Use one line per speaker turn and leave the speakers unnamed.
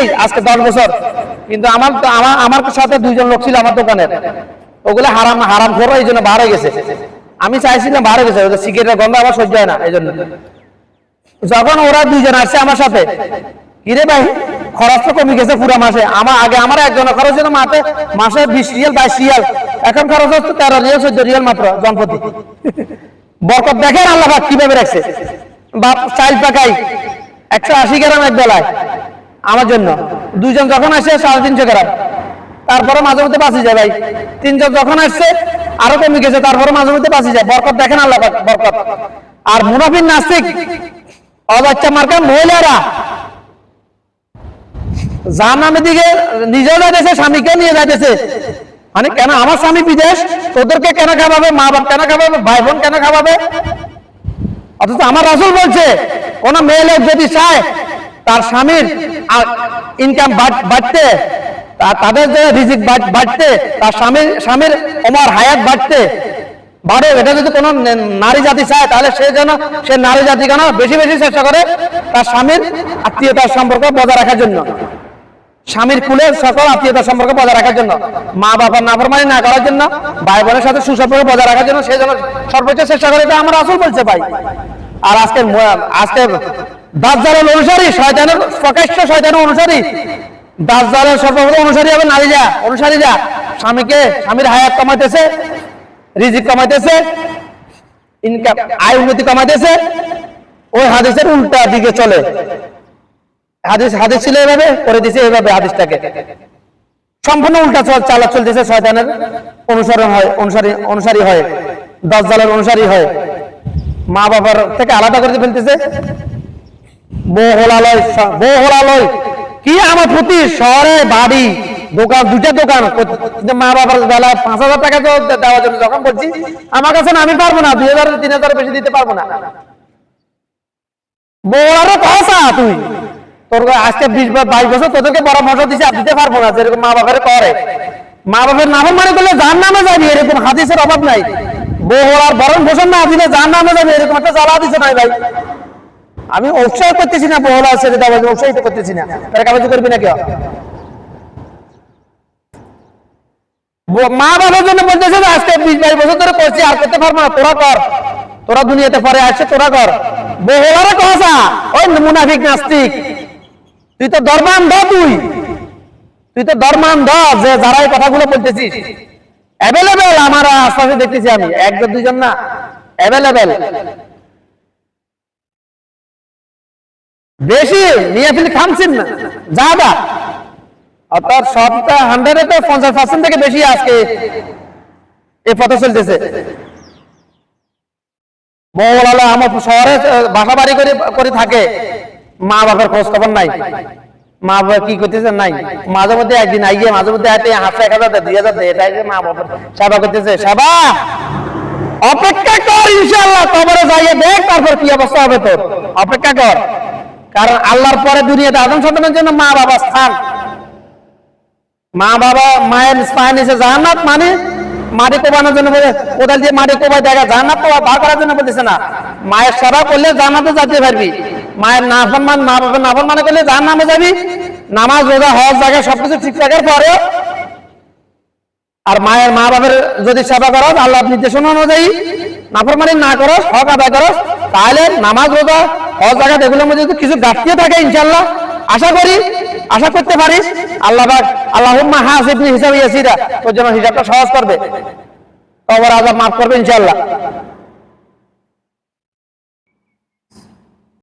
নাই আজকে দশ বছর। কিন্তু আমার আমার আমার সাথে দুইজন লোক ছিল আমার দোকানের ওগুলো হারাম হারাম খোর এই জন্য হয়ে গেছে। আমি চাইছিলাম হয়ে গেছে। সিগারেটের গন্ধ আমার সহ্য হয় না, এই জন্য। যখন ওরা দুইজন আসছে আমার সাথে, কিরে ভাই, খরচ তো কমে গেছে পুরো মাসে। আমার আগে আমার একজনের খরচ ছিল মাসে মাসে বিশ রিয়াল, বাইশ রিয়াল। এখন খরচ হচ্ছে তেরো রিয়াল, চোদ্দ রিয়াল মাত্র জনপতি বরকত দেখেন আল্লাহ কীভাবে রাখছে। বাপ চাইল পাকাই একশো আশি গ্রাম এক বেলায়। আমার জন্য। দুইজন যখন আসে, সাড়ে তিনশো গ্রাম। তারপরে মাঝে মধ্যে বাঁচি যায় ভাই। তিনজন যখন আসছে, আরও কমে গেছে তারপরে মাঝে মধ্যে বাঁচি যায়। বরকত দেখেন আল্লাহ বরকত। আর মুনাফিন নাস্তিক অবাচ্চা মার্কা মহিলারা। যার নামের দিকে নিজেও যাইতেছে, স্বামীকেও নিয়ে যাইতেছে। মানে কেন আমার স্বামী বিদেশ, তোদেরকে কেন খাওয়াবে? মা বাপ কেন খাওয়াবে? ভাই বোন কেন খাওয়াবে? অথচ আমার রাসুল বলছে, কোন মেয়ে লোক যদি চায় তার স্বামীর ইনকাম বাড়তে তাদের যে রিজিক বাড়তে, তার স্বামীর স্বামীর ওমার হায়াত বাড়তে, বাড়ে, এটা যদি কোনো নারী জাতি চায়, তাহলে সে যেন সে নারী জাতি কেন বেশি বেশি চেষ্টা করে তার স্বামীর আত্মীয়তার সম্পর্ক বজায় রাখার জন্য। স্বামীর কুলে সকল আত্মীয়তার সম্পর্ক বজায় রাখার জন্য। মা বাবার নাফরমানি না করার জন্য ভাই বোনের সাথে সুসম্পর্ক বজায় রাখার জন্য সে যেন সর্বোচ্চ চেষ্টা করে, এটা আমার আসল বলছে ভাই। আর আজকে আজকে দাজ্জালের অনুসারী, শয়তানের প্রকাশ্য শয়তানের অনুসারী। দাজ্জালের সর্বপ্রথম অনুসারী হবে নারীরা, অনুসারীরা। স্বামীকে, স্বামীর হায়াত কমাইতেছে, রিজিক কমাইতেছে ইনকাম আয় উন্নতি কমাইতেছে। ওই হাদিসের উল্টা দিকে চলে। হাদিস হাদিস ছিল এভাবে, করে দিছে এভাবে হাদিসটাকে। সম্পূর্ণ উল্টা চল চালা চলতেছে, শয়তানের অনুসরণ হয়, অনুসারী অনুসারী হয় দশজালের অনুসারী হয়। মা বাবার থেকে আলাদা করে ফেলতেছে। বউ হোলালয় স- বউ হোলালয় কি আমার প্রতি শহরে বাড়ি, দোকান, দুইটা দোকান। মা বাবার বেলা পাঁচ হাজার টাকা তো বেশি বড় বাইশ বছর তোদেরকে পরামর্শ দিছে, আর দিতে পারব না, যেরকম মা করে। মা বাবার নাম মানে করলে যার নামে যাবি, এরকম হাদিসের অভাব নাই। বউ আর বরণ ভোষণ না দিলে যার নামে যাবে, এরকম একটা জ্বালা দিছে নাই ভাই। আমি উৎসাহ করতেছি না ছেড়ে দেওয়া উৎসাহিত করতেছি না। তার কাগজ করবি না কেউ? মা বাবার জন্য বলতেছে যে আজকে বিশ বাইশ বছর ধরে করছি, আর করতে পারব না। তোরা কর। তোরা দুনিয়াতে পরে আসছে, তোরা কর। বহুলারে কথা ওই মুনাফিক নাস্তিক। তুই তো ধর্মান দ তুই। তুই তো ধর্মান দ, যে যারা এই কথাগুলো বলতেছিস। অ্যাভেলেবেল আমার আশপাশে দেখতেছি আমি। একজন দুইজন না। অ্যাভেলেবেল বেশি? না। যা অর্থাৎ সবটা তো পঞ্চাশ পার্সেন্ট থেকে বেশি আজকে পথে চলতেছে। আমার শহরে বাসা বাড়ি করে করে থাকে। মা বাবার খোঁজ খবর নাই। মা বাবা কি করতেছে? নাই। মাঝে মধ্যে একদিন আইয়ে মাঝে মধ্যে হাতে এক হাজার দুই হাজার দেয়, মা বাবার সেবা করতেছে। সেবা? অপেক্ষা কর ইনশাআল্লাহ কবরে যাইয়ে দেখ তারপর কি অবস্থা হবে তোর। অপেক্ষা কর। কারণ আল্লাহর পরে দুনিয়াতে আদম সন্তানের জন্য মা বাবা স্থান। মা বাবা মায়ের স্থান নিচে জান্নাত মানে মাটি কোবানোর জন্য বলে, কোদাল দিয়ে মাটি কোবাই দেখা, জান্নাত তো বার করার জন্য বলতেছে না। মায়ের সেবা করলে জান্নাতে যেতে পারবি। মায়ের নাফরমান মা বাবার নাফরমানে করলে জান নামে যাবি। নামাজ, রোজা, হজ জায়গা সবকিছু ঠিকঠাকের পরে আর মায়ের মা বাবার যদি সেবা করো আল্লাহ নির্দেশনা অনুযায়ী নাফরমানি না করো হক আদায় করো তাহলে নামাজ, রোজা হজ জায়গা এগুলোর মধ্যে যদি কিছু ঘাটতিও থাকে ইনশাল্লাহ আশা করি, আশা করতে পারিস, আল্লাহ আল্লাহম্মা হাস হিসাবে ইয়াসিরা তোর জন্য হিসাবটা সহজ করবে। কবর আজাব মাফ করবে, ইনশাআল্লাহ।